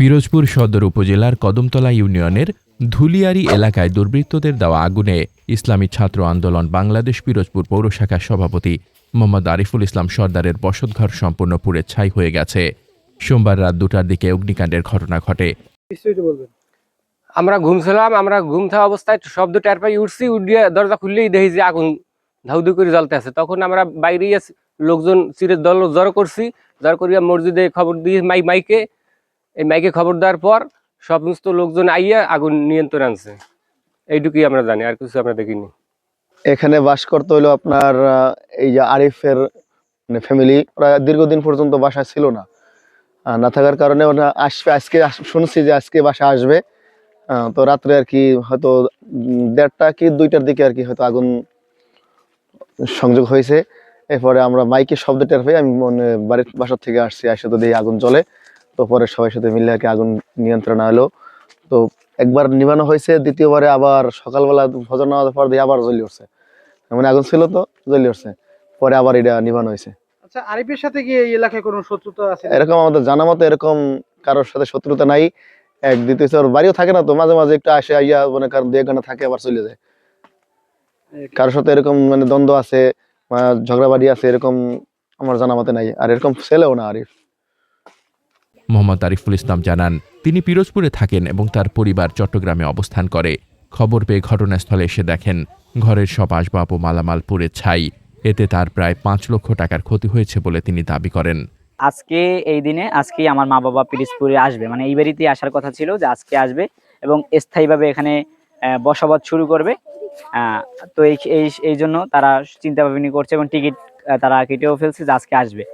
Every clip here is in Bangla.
পিরোজপুর সদর উপজেলার কদমতলা ইউনিয়নের ধুলিয়ারি এলাকায় দুর্বৃত্তদের দেওয়া আগুনে ইসলামী ছাত্র আন্দোলন বাংলাদেশ পিরোজপুর পৌরশাখার সভাপতি মোহাম্মদ আরিফুল ইসলাম সর্দারের বসতঘর সম্পূর্ণ পুড়ে ছাই হয়ে গেছে। সোমবার রাত দুটার দিকে অগ্নিকাণ্ডের ঘটনা ঘটে। বিস্তারিত বলবেন। আমরা ঘুমছিলাম আমরা ঘুম থাকা অবস্থায় শব্দ টের পাই উঠছি উঠিয়ে দরজা খুললেই দেখি যে আগুন ধাউধু করে জ্বলতে আছে। তখন আমরা বাইরে লোকজন সিরের দল জড়ো করছি জড়ো করিয়া মসজিদে খবর দিয়ে মাই মাইকে এই মাইকে খবর দেওয়ার পর সমস্ত লোকজন আইয়া আগুন নিয়ন্ত্রণ আনছে। এইটুকুই আমরা জানি, আর কিছু আমরা দেখিনি। এখানে বাস করতে হলো আপনার এই যে আরিফের মানে ফ্যামিলি ওরা দীর্ঘদিন পর্যন্ত বাসা ছিল না। না থাকার কারণে ওরা আসবে, আজকে শুনছি যে আজকে বাসা আসবে। তো রাত্রে আর কি হয়তো দেড়টা কি দুইটার দিকে আর কি হয়তো আগুন সংযোগ হয়েছে। এরপরে আমরা মাইকে শব্দ টের পাই আমি মনে বাড়ির বাসার থেকে আসছি আসে তো দিয়ে আগুন জ্বলে। তো পরে সবাই সাথে মিলে আর কি আগুন নিয়ন্ত্রণ হলো তো একবার নিবানো হয়েছে দ্বিতীয়বারে আবার সকালবেলা ফজর নামাজের পর দিয়ে আবার জ্বলি উঠছে। মানে আগুন ছিল তো জ্বলি উঠছে। পরে আবার এটা নিবানো হয়েছে। আচ্ছা আরিফের সাথে কি এই এলাকায় কোনো শত্রুতা আছে? এরকম আমাদের জানা মতো এরকম কারোর সাথে শত্রুতা নাই। এক দ্বিতীয় বাড়িও থাকে না তো মাঝে মাঝে একটু আসে আইয়া মানে কারণ দু এক ঘণ্টা থাকে আবার চলে যায়। কারোর সাথে এরকম মানে দ্বন্দ্ব আছে বা ঝগড়াবাড়ি আছে এরকম আমার জানা মতে নাই। আর এরকম ছেলেও না আরিফ। মোহাম্মদ আরিফুল ইসলাম জানান, তিনি পিরোজপুরে থাকেন এবং তার পরিবার চট্টগ্রামে অবস্থান করে। খবর পেয়ে ঘটনাস্থলে এসে দেখেন, ঘরের সব আসবাব ও মালামাল পুড়ে ছাই। এতে তার প্রায় পাঁচ লক্ষ টাকার ক্ষতি হয়েছে বলে তিনি দাবি করেন। আজকে এই দিনে, আজকেই আমার মা বাবা পিরিজপুরে আসবে। মানে এই বাড়িতেই আসার কথা ছিল যে আজকে আসবে এবং স্থায়ীভাবে এখানে বসবাস শুরু করবে। তো এই এই জন্য তারা চিন্তা ভাবনা করছে এবং টিকিট তারা কেটেও ফেলছে যে আজকে আসবে।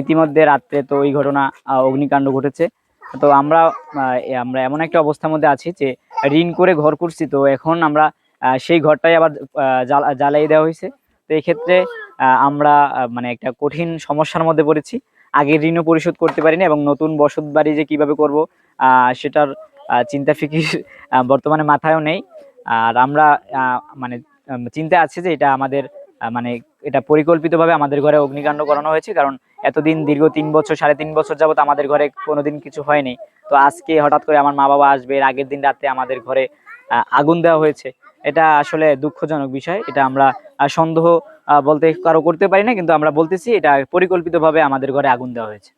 ইতিমধ্যে রাত্রে তো ওই ঘটনা অগ্নিকাণ্ড ঘটেছে। তো আমরা আমরা এমন একটা অবস্থার মধ্যে আছি যে ঋণ করে ঘর করছি। তো এখন আমরা সেই ঘরটাই আবার আহ, জ্বালা- জ্বালিয়ে দেওয়া হয়েছে। তো এই ক্ষেত্রে আহ, আমরা মানে একটা কঠিন সমস্যার মধ্যে পড়েছি। আগে ঋণও পরিশোধ করতে পারিনি এবং নতুন বসত বাড়ি যে কীভাবে করব সেটার চিন্তা ফিকির বর্তমানে মাথায়ও নেই। আর আমরা মানে উম, চিন্তায় আছে যে এটা আমাদের মানে এটা পরিকল্পিতভাবে আমাদের ঘরে অগ্নিকাণ্ড করানো হয়েছে, কারণ এতদিন দীর্ঘ তিন বছর, সাড়ে তিন বছর যাবত আমাদের ঘরে কোনোদিন কিছু হয়নি। তো আজকে হঠাৎ করে আমার মা বাবা আসবে, এর আগের দিন রাতে আমাদের ঘরে আগুন দেওয়া হয়েছে। এটা আসলে দুঃখজনক বিষয়, এটা আমরা সন্দেহ বলতে কারও করতে পারি না, কিন্তু আমরা বলতেছি এটা পরিকল্পিতভাবে আমাদের ঘরে আগুন দেওয়া হয়েছে।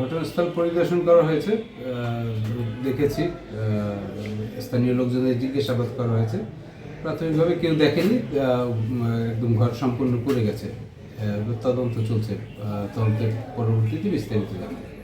ঘটনাস্থল পরিদর্শন করা হয়েছে দেখেছি স্থানীয় লোকজনের জিজ্ঞাসাবাদ করা হয়েছে। প্রাথমিকভাবে কেউ দেখেনি একদম ঘর সম্পূর্ণ পড়ে গেছে। তদন্ত চলছে। তদন্তের পরবর্তীতে বিস্তারিত জানাব।